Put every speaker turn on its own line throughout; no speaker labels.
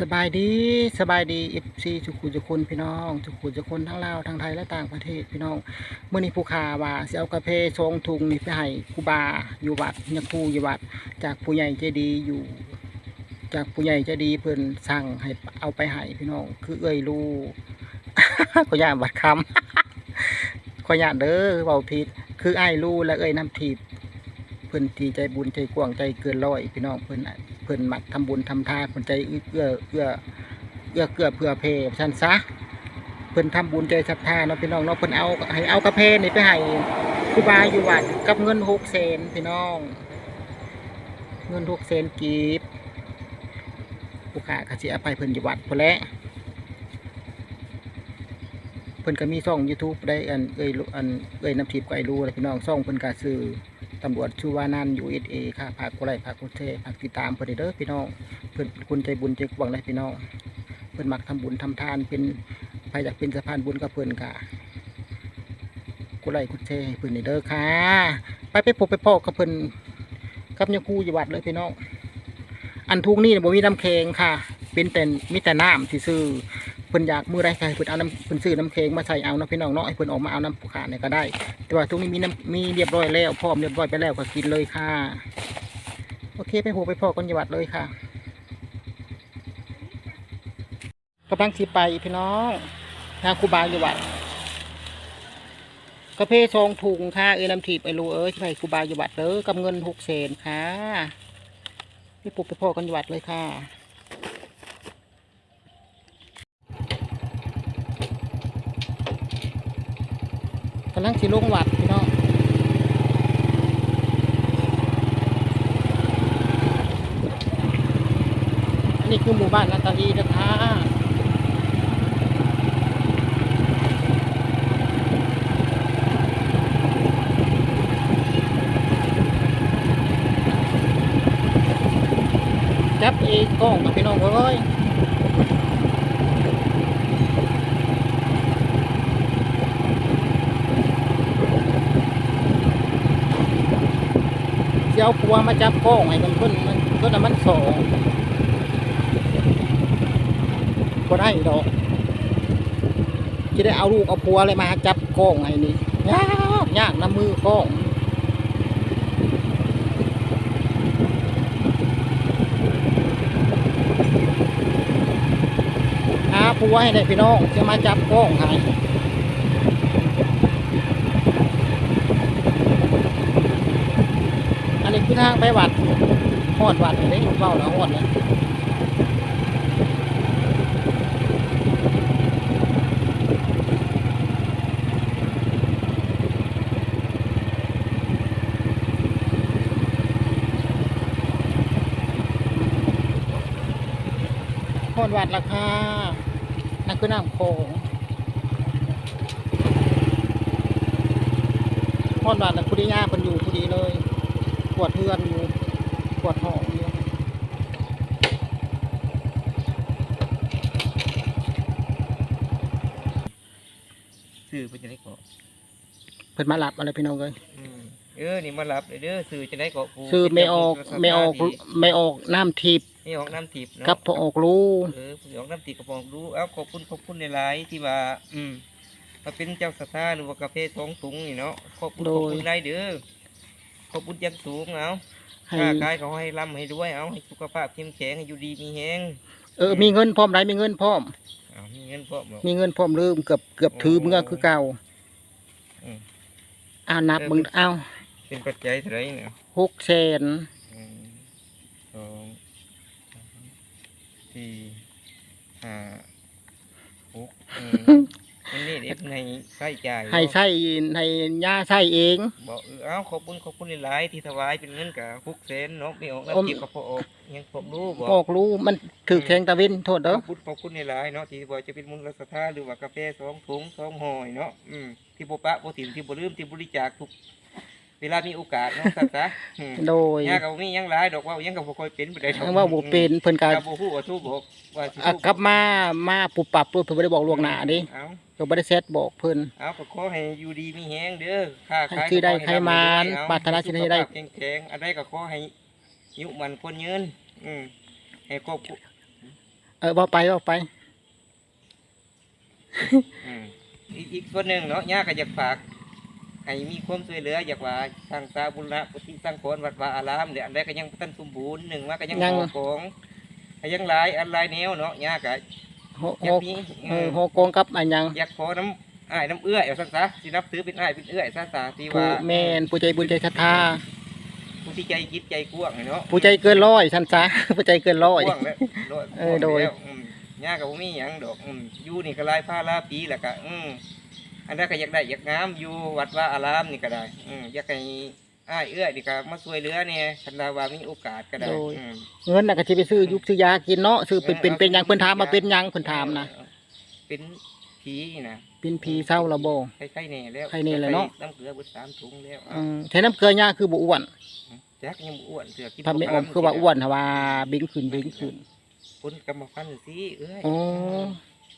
สบายดีสบายดีเอฟซีทุกคนทุคนพี่น้องทุกคนทุคนทั้งลาวทั้งไทยและต่างประเทศพี่น้องเมื่อนี้ผู้ขาว่าสิเอากาแฟชงถุงนี่ไปให้คูบาอยู่วัดยาคูอยู่วัด จากผู้ใหญ่ใจดีอยู่ จากผู้ใหญ่ใจดีเพิ่อนสั่งให้เอาไปให้พี่น้อง คือเอ้ยลูก็ย่านบัดคำขอยานเด้อเบาผิด คือไอ้ลูและเอ้ยน้ำทิพย์ เพิ่นที่ใจบุญใจกว้างใจเกินร้อยพี่น้องเพิ่นน่ะเพิ่นมักทำบุญทำทานเพิ่นใจเอื้อเอื้อเอื้อเกื้อเผื่อเพชันซะเพิ่นทำบุญใจศรัทธาเนาะพี่น้องเนาะเพิ่นเอาให้เอากาแฟนี่ไปให้ครูบาอยู่วัดกับเงินหกเซนพี่น้อง เงินหกเซนกีบผู้ค้าก็สิเอาไปเพิ่นอยู่วัดพุ่นแหละ เพิ่นก็มีช่อง YouTube ได้อันเอ้ยอันเอ้ยน้ำทิพย์ก็ไอรู้เลยพี่น้องช่องเพิ่นก็ซื้อตำรวจชูวานัน USA ค่ะฝากกดไลค์ฝากกดแชร์ฝากติดตามเพิ่นเด้อพี่น้องเพิ่นเป็นคนใจบุญใจกว้างเลยพี่น้องเพิ่นมักทำบุญทำทานเป็นใครอยากเป็นสะพานบุญกับเพิ่นก็กดไลค์กดแชร์ให้เพิ่นเด้อค่ะ ไปไปพบไปพ่อกับเพิ่นกับยาคูอยู่วัดเลยพี่น้องอันทุกนี่บ่มีน้ำแข็งค่ะ เป็นแต่มีแต่น้ำที่ซื้อ เพิ่นอยากมือไรให้เพิ่นเอาน้ำเพิ่นซื้อน้ำเค็งมาใส่เอานาะพี่น้องเนาะให้เพิ่นออกมาเอาน้ำผูขาเนี่ยก็ได้ แต่ว่าทุกนี้มีน้ำมีเรียบร้อยแล้วพร้อมเรียบร้อยไปแล้วก็กินเลยค่ะ โอเคไปโหไปพ่อกันจังหวัดเลยค่ะกำลังสิไปพี่น้องทางคูบาจังหวัดกาแฟซองถุงค่ะเอ้ยน้ำถีบไอรูเอ้ยที่ไปคูบาจังหวัดเด้อกับเงินหกแสนค่ะไปปลุกไปพ่อกันจังหวัดเลยค่ะำลังสิลงวัดพี่น้องอันนี้คือหมู่บ้านนาตาลีนะคะจับเองกล้องกับพี่น้องเอ้ย เจ้าผัวมาจับกล้องให้มันเพิ่นมันเพิ่นน่ะมันสองก็ได้ดอกจะได้เอาลูกเอาผัวอะไรมาจับกล้องให้นี่ยากยากน้ำมือกล้องหาผัวให้ได้พี่น้องจะมาจับกล้องให้ อันนี้คือทางไปวัดหอดวัดเลยเบ้าแล้วหอดเลยหอดวัดราคานั่นคือน้ำโขงหอดวัดแล้วผู้ดีย่าคนอยู่ ผู้ดีเลยปวดเพื่อนอยู่ปวดท้องอยู่
ซื้อไปจะได้เกาะ
เพิ่นมาหลับอะไรพี่น้องเลย
อืมเออนี่มารับเลยเด้อซื้อจะได้เกาะปู
ซื้อไม่ออกไม่ออกไม่ออกน้ำทิพย์
ไม่ออกน้ำทิพย์เนาะ
กับพอออกรู้
เออไม่ออกน้ำทิพย์กระปองดูเอ้าขอบคุณขอบคุณในหลายๆที่ว่า อืมมาเป็นเจ้าสถาหรือว่ากาแฟท้องถุงนี่เนาะขอบคุณขอบคุณได้เด้อ ขอบคุณอยังสูงเอา
ให้
ค้าขายเขาให้ร่ำให้ด้วยเอาให้สุขภาพเข้มแข็งให้อยู่ดีมีแฮง
เออมีเงินพร้อมไรมีเงินพร้อม
เอามีเงินพร้อมบ่
มีเงินพร้อมลืมเกือบเกือบถือเมื่อคือเก่า
อืม
อ่านับมึงเอา
เป็นปัจจัยเท่าไหรเนี่ย
หกแสน
หนึ่งสองสามสี่ห้าหกอืม อันนี้เด็กในใช้จ่าย
ให้ใช้ให้ย่าใช้เอง
บอกเออเอาขอบคุณขอบคุณหลายๆที่ถวายเป็นเงินกับฮุกเซนเนาะไม่ออก
อม
น้ำจิบกับพอออกยังผมรู้บอก
ออกรู้มันถือแทงตะวินโทษ
ข
เด้อ
อบคุณขอบคุณหลายๆเนาะที่บอกจะเป็นมูลสถาหรือว่ากาแฟสองถุงสองห่อยเนาะอืมที่บ่ปะบ่ถิ่มที่บ่ลืมที่บริจาคทุก เวลามีโอกาสเนาะสักซะอืม
โดย
ยาก็บ่มีหยังหลายดอกว่ายังก็บ่ค่อยเป็นปานใดดอก
ว่าบ่เป็นเพิ่นก็
ก็บ่ฮู้ว่าทูบอกว่าสิ
อะ
ทู
กลับมามาปุบปับเพิ่นบ่ได้บอกล่วงหน้าเดิ
เอา
ก็บ่ได้เซตบอกเพิ่น
เอาก็ขอให้อยู่ดีมีแฮงเด้อค้าขาย
ที่ได้
ก็ขอ
ให้มาน
ร่ำให้รวยเอ
ปรารถนาสิ่งใดได้
สุขภาพแข็งๆอันใดก็ขอให้อายุมันคนยืน อืมให้ครอบครัว
เออบ่ไปบ่ไป
อืมอีกอีกส่วนหนึ่งเนาะย่าก็อยากฝาก ให้มีความช่วยเหลืออยากว่าสร้างสาบุญละปฏิสร้างโคนวัดวาอารามเดี๋ยวอันใดก็ยังบ่ทันสมบูรณ์หนึ่งว่าก็ยัง
ยัง
ขอของก็ยังหลายอันหลายแนวเนาะย่าก็
โห
อ
โห
ยากมี
เออโหโกงกับอันหยัง
อยากขอน้ำอ้ายน้ำเอื้อยเอาซะซะสินับถือเป็นอ้ายเป็นเอื้อยซะซะที่
ผู้
ว่า
แม่นผู้ใจบุญใจศรัทธา
ผู้ที่ใจคิดใจกว้างเนาะ
ผู้ใจเกินร้อยท่านซะผู้ใจเกินร้อย
กว้างแล้วโดย
เออโดย
แล้วอืมย่าก็บ่มีหยังดอกอืมอยู่นี่ก็หลายผ้าหลายปีแล้วก็อืม อันนั้นก็อยากได้อยากงามอยู่วัดว่าอารามนี่ก็ได้อืมอยากให้อ้ายเอื้อยนี่ก็มาช่วยเหลือเนี่ยคันดาว่ามีโอกาสก็ได้อืม
เงินน่ะก็สิไปซื้อยุกซื้อยากินเนาะซื้อเป็นเป็นเป็นหยังเพิ่นถามมาเป็นหยังเพิ่นถามนะ
เป็นผีนะ
เป็นผีเศร้าละบ่
ไข้ไข้แน่แล้ว
ไข้แน่แล้วเนาะ
น้ำเกลือเบุสามถุงแล้ว
อืมใช้น้ำเกลือยาคือบ่อ้วน
แจ็คยังบ่อ้วนเสือกิน
ถ้าไม่อ้วนคือว่าอ้วนถ้าว่าบิงขึ้นบิงขึ้น
คุณกรรมพันธุ์สิเอ้ย
อ๋อ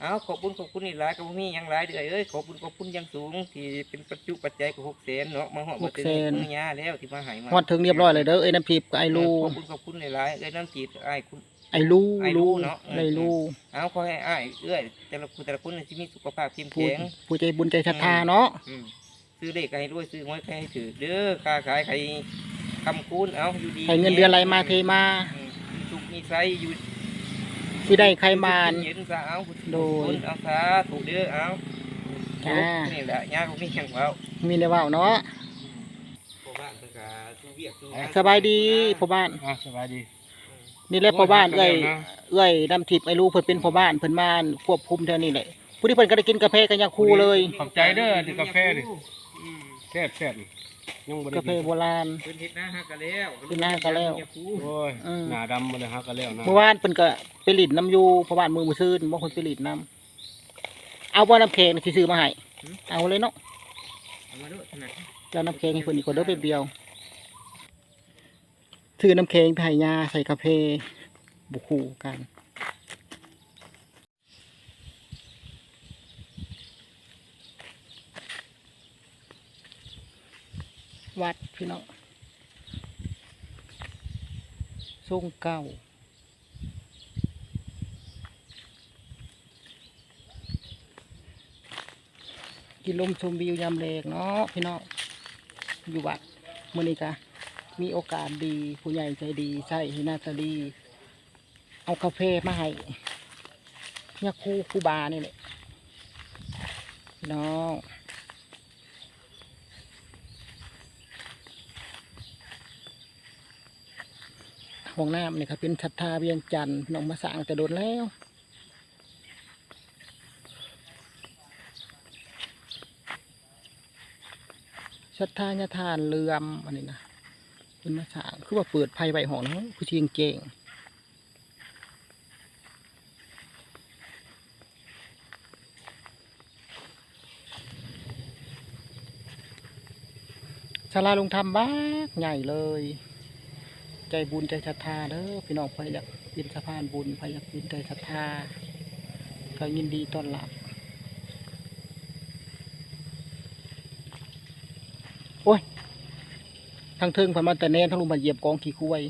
เอาขอบคุณขอบคุณนี่หลายก็บ่มีหยังหลายเด้อเอ้ยขอบคุณขอบคุณอยังสูงที่เป็นปัจจุปัจจัยก็หกแสนเนาะมาฮอดมาถึงมือยาแล้วที่มาให้มา
ฮอดถึงเรียบร้อยเลยเด้อเอ้ยน้ำพริกกับไอ้ลู
ขอบคุณขอบคุณหลายๆเอ้ยน้ำจีดไอ้ายคุณ
ไอ้ลู
ไอ้ลูเนาะ
ไอ้ลู
เอาขอให้อ้ายเอ้ยแต่ละคนแต่ละคนนี่สิมีสุขภาพเข้ม
ผู้
แข็ง
ผู้ใจบุญใจศรัทธาเนาะ
อืมซื้อเลขให้ด้วยซื้อหวยให้ถือเด้อค้าขายใครคำคูณเอาอยู่ดี
ให้เงินเดือนไหลมาเทมา
อืมมีสุขมีไสอยู่
สิได้ใครมาน
เย็นซะเอา
โดย
คุณเอาซะถูกเด้อเอา
จ้า
นี่แหละย่าก็มีอย่างเว้า
มีได้เว้าเนาะ
พ่อบ้านเพิ่นก็สู้เวียกสู้งน
สบายดีพ่อบ้าน
อะสบายดี
นี่แหละพ่อบ้าน
โอ้
เอ้
ย
ย
นะ
เอ้ยน้ำทิพย์ไอ้ลูกเพิ่นเป็นพ่อบ้านเพิ่นมาควบคุมเท่านี้แหละผู้ที่เพิ่นก็ได้กินกาแฟกันยาคูเลย
ขอบใจเด้อที่กาแฟดิ
อืม
แซ่บแซ่บ ยังบ่ได้
กาแฟ
กิน
โบราณ
เพิ่นเฮ็ดหน้าฮักกันแล้ว
เฮ็ดนาฮักกันแล้ว
โอ้ย
อืม
หน้าดำมาเลยฮักกันแล้วนะ
เมื่อวานเพิ่นก็ไปหลินน้ำอยู่พ่อบ้านมือมือซื่นบ่คนไปหลินน้ำเอาบ่น้ำแข็งที่ซื้อมาให้เอาเลยเนาะ
เอามาดูถนัด
เจ้าน้ำแข็งให้เพิ่นอีกคนเด้อเป็นเดียวซื้อน้ำแข็งไปให้ยาใส่กาแฟบุคู่กัน วัดพี่น้องทรงเก่ากินลมชมวิวยามแรงเนาะพี่น้องอยู่วัดมื่อนี้กะมีโอกาสดีผู้ใหญ่ใจดีใส่ให้นาตาดี เอากาแฟมาให้เนี่ยครูครูบานี่แหละพี่น้อง ห้องน้ำนี่ครับเป็นชัตทาเวียงจันทร์น้องมาสั่งแต่โดนแล้วชัดทานยาทานเรือมอันนี้นะเป็นมาสร้างคือว่าเปิดไพ่ใบหองนะคือเชียงเจงศาลาลงธรรมบ้าใหญ่เลย ใจบุญใจศรัทธาเด้อพี่น้องไปอยากเป็นสะพานบุญไปอยากเป็นใจศรัทธาก็ยินดีต้อนรับทั้งเทิงพันมาแต่แน่นทั้งลุมมาเหยียบกองขี้คุย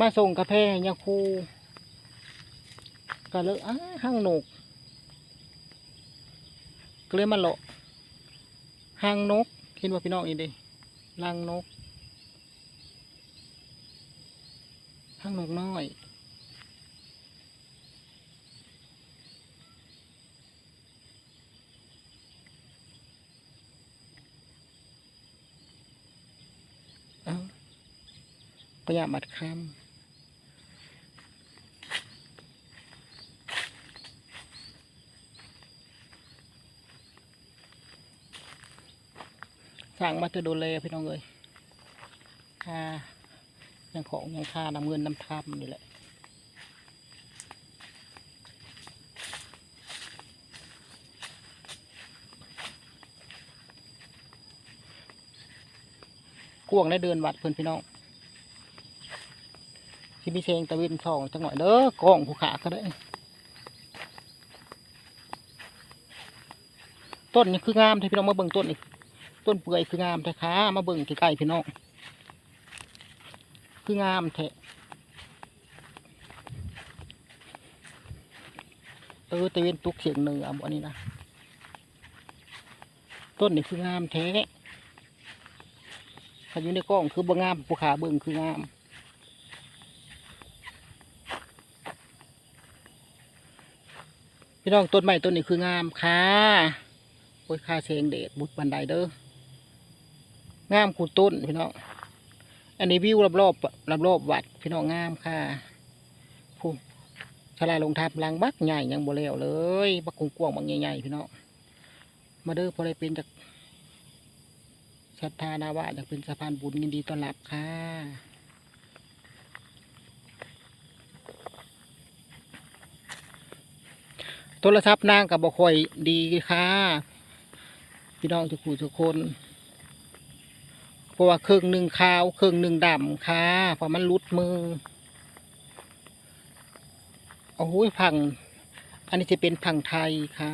มาส่งกาแฟยาคูก็เลยอ้าห้างหนก ก็เลยมาเลาะห้างนก เห็นว่าพี่น้องอีเดิลังนกห้างนกน้อยเอาประหยัดมัดคำ สั่งมาจะดูแลพี่น้องเลยค่ายังของยังค่าน้ำเงินน้ำทำนี่แหละกวงได้เดินวัดเพื่อนพี่น้องที่มีเชงตะเวนสองจังหน่อยเด้อกองผู้ขาก็ได้ ต้นนี่คืองามที่พี่น้องมาเบิ่งต้นนี่ ต้นเปื่อยคืองามแท้ค่ะมาเบิ่งใกล้ๆพี่น้องคืองามแท้เออตะเวนตุกเสียงเหนือบอันนี้นะต้นนี่คืองามแท้ถ้าอยู่ในกล้องคือบ่งามผู้ขาเบิ่งคืองามพี่น้องต้นไม้ต้นนี้คืองามค่ะโอ้ยค่าเชงเดชบุตรบันไดเด้อ งามคูต้นพี่น้อง อันนี้วิวรอบรอบรอบรอบๆวัดพี่น้องงามค่ะผู้ชลาลงทับลังบักใหญ่ยังบ่แล้วเลยบักกวางๆบักใหญ่ๆพี่น้อง มาเด้อพอได้เป็นจากศรัทธานาวะอยากเป็นสะพานบุญยินดีต้อนรับค่ะโทรศัพท์นางกับบ่คอยดีค่ะ พี่น้องทุกผู้ทุกคน เพราะว่าเครื่องหนึ่งขาวเครื่องหนึ่งดำค่ะเพราะมันรุดมือโอ้โหผัง อันนี้จะเป็นผังไทยค่ะ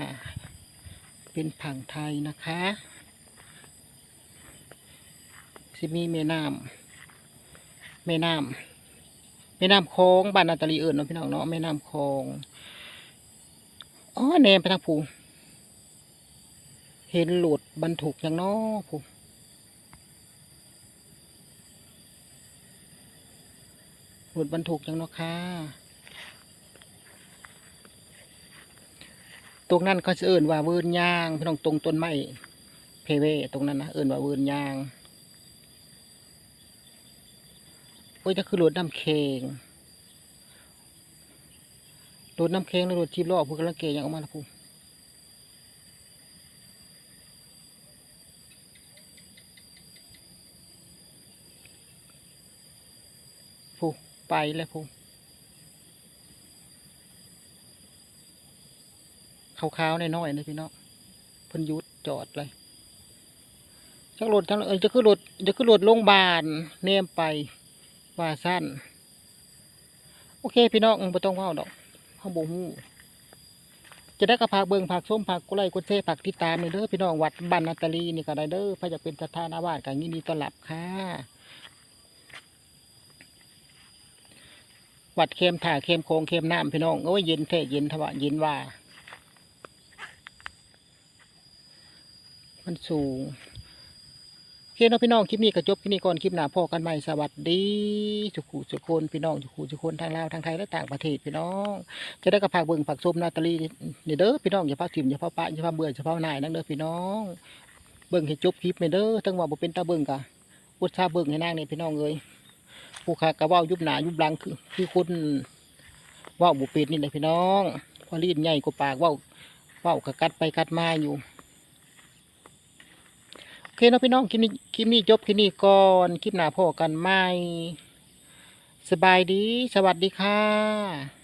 เป็นผังไทยนะคะจะมีแม่น้ำแม่น้ำแม่น้ำคลองบ้านนาตาลีเอิญเนาะพี่น้องเนาะแม่น้ำคลองอ๋อแนมไปทางผูเห็นหลุดบรรทุกอย่างน้อผูหลุ ดบรรทุกอย่างน้อค่ะตรงนั้นเขาจะเอิ่นว่าเวิร์นยางพี่น้องตรงต้นไม้เพเวตรงนั้นนะเอิ่นว่าเวิร์นยางโอ้ยจะคือรถน้ำเค็งรถน้ำแข็งและรถจีบล้อพวกกำลังเกยยังออกมาละพูพู ไปแล้วพูขาวๆในน้อยนะพี่น้องพิ่นยุดจอดเลยจักรถจังเออจะขึ้นรถจะขึ้นรถโรงพยาบาลเนมไปว่าสั้น โอเค พี่น้องไม่ต้องเว่าดอกข้างบหูจะได้กระพากเบิงผักส้มผักกุไลกุเทผักติดตามนี่เด้อพี่น้องวัดบ้านนาตาลีนี่ก็ได้เด้อพระจะเป็นสถานาวาสกันยินดีต้อนรับค่ะ วัดเข้มถ่าเข้มโคงเข้มน้ำพี่น้องโอ้ยเย็นแท้เย็นทว่าเย็นว่า มันสูงโอเคเนะพี่น้องคลิปนี้ก็จบคลิปนี้ก่อนคลิปหน้าพ่อกันใหม่สวัสดีสุขุสุขคนพี่น้องสุขุสุขคนทางลาวทางไทยและต่างประเทศพี่น้อง จะได้กระพากเบิ่งผักส้มนาตาลีเด้อพี่น้องอย่าพาถิ่มอย่าพาปะอย่าพาเบื่ออย่าพานายนั่งเด้อพี่น้องเบิ่งให้จบคลิปเด้อทั้งว่าบ่เป็นตาเบิ่งกะอุตส่าห์เบิ่งให้นางนี่พี่น้องเอ้ย ผู้ค้ากะว่ายุบหนายุบหลังคือคือคนว่าบ่เป็นนี่แหละพี่น้องพอรีดใหญ่กว่าปากว่าว่ากะกัดไปกัดมาอยู่โอเคนะพี่น้องคลิปนี้คลิปนี้จบคลิปนี้ก่อนคลิปหน้าพ่อกันไหม่สบายดี สวัสดีค่ะ